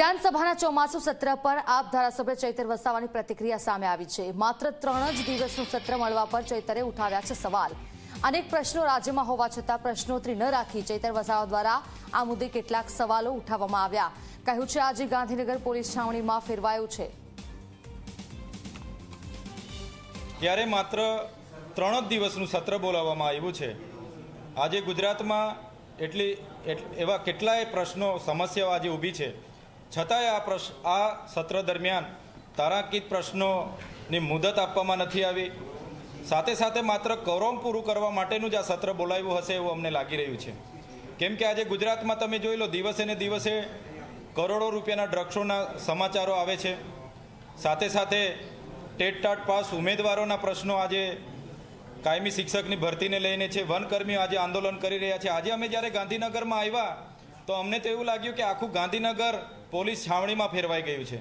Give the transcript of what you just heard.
વિધાનસભાના ચોમાસુ સત્ર પર આપ ધારાસભ્ય ચૈતર વસાવાની પ્રતિક્રિયા સામે આવી છે. માત્ર ત્રણ જ દિવસનું સત્ર મળવા પર ચૈતરે ઉઠાવ્યા છે સવાલ. અનેક પ્રશ્નો રાજ્યમાં હોવા છતાં પ્રશ્નોત્તરી ન રાખી ચૈતર વસાવા દ્વારા આ મુદ્દે કેટલાક સવાલો ઉઠાવવામાં આવ્યા. કહ્યું છે, આજે ગાંધીનગર પોલીસ છાવણીમાં ફેરવાયું છે. ત્યારે માત્ર ત્રણ જ દિવસનું સત્ર બોલાવવામાં આવ્યું છે. આજે ગુજરાતમાં એટલી, એટ- એવા કેટલાય પ્રશ્નો, સમસ્યાઓ આજે ઊભી છે. છતાંય આ પ્રશ્ન આ સત્ર દરમિયાન તારાંકિત પ્રશ્નોની મુદત આપવામાં નથી આવી. સાથે સાથે માત્ર કૌરવ પૂરું કરવા માટેનું જ આ સત્ર બોલાવ્યું હશે એવું અમને લાગી રહ્યું છે. કેમ કે આજે ગુજરાતમાં તમે જોઈ લો, દિવસે ને દિવસે કરોડો રૂપિયાના ડ્રગ્સોના સમાચારો આવે છે. સાથે સાથે ટેટ ટાટ પાસ ઉમેદવારોના પ્રશ્નો આજે કાયમી શિક્ષકની ભરતીને લઈને છે. વનકર્મીઓ આજે આંદોલન કરી રહ્યા છે. આજે અમે જ્યારે ગાંધીનગરમાં આવ્યા તો અમને તો એવું લાગ્યું કે આખું ગાંધીનગર પોલીસ છાવણીમાં ફેરવાઈ ગયું છે.